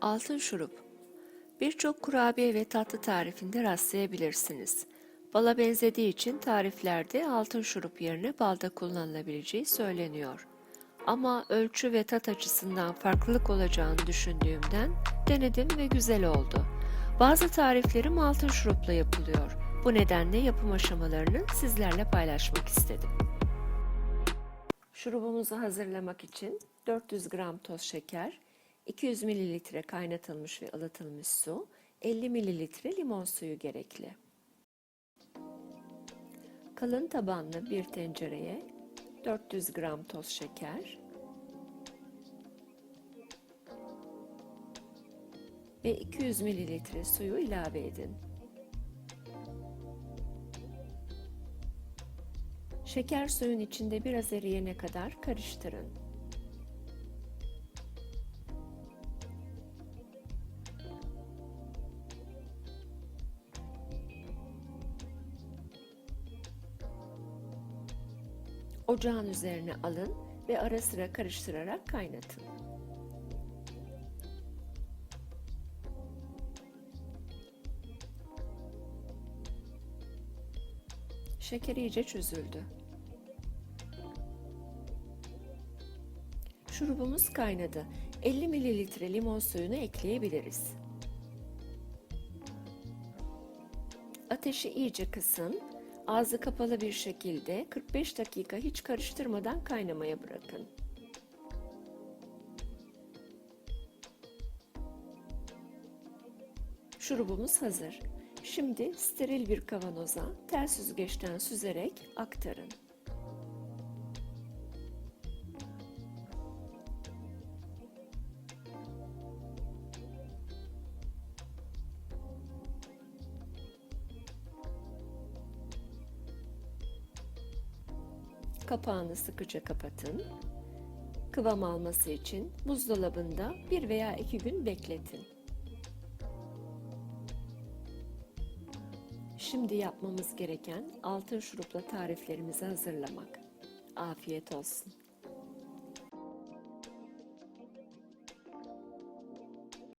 Altın şurup. Birçok kurabiye ve tatlı tarifinde rastlayabilirsiniz. Bala benzediği için tariflerde altın şurup yerine balda kullanılabileceği söyleniyor. Ama ölçü ve tat açısından farklılık olacağını düşündüğümden denedim ve güzel oldu. Bazı tariflerim altın şurupla yapılıyor. Bu nedenle yapım aşamalarını sizlerle paylaşmak istedim. Şurubumuzu hazırlamak için 400 gram toz şeker, 200 mililitre kaynatılmış ve ılıtılmış su, 50 mililitre limon suyu gerekli. Kalın tabanlı bir tencereye 400 gram toz şeker ve 200 mililitre suyu ilave edin. Şeker suyun içinde biraz eriyene kadar karıştırın. Ocağın üzerine alın ve ara sıra karıştırarak kaynatın. Şeker iyice çözüldü. Şurubumuz kaynadı. 50 mililitre limon suyunu ekleyebiliriz. Ateşi iyice kısın. Ağzı kapalı bir şekilde 45 dakika hiç karıştırmadan kaynamaya bırakın. Şurubumuz hazır. Şimdi steril bir kavanoza ters süzgeçten süzerek aktarın. Kapağını sıkıca kapatın. Kıvam alması için buzdolabında bir veya iki gün bekletin. Şimdi yapmamız gereken altın şurupla tariflerimizi hazırlamak. Afiyet olsun.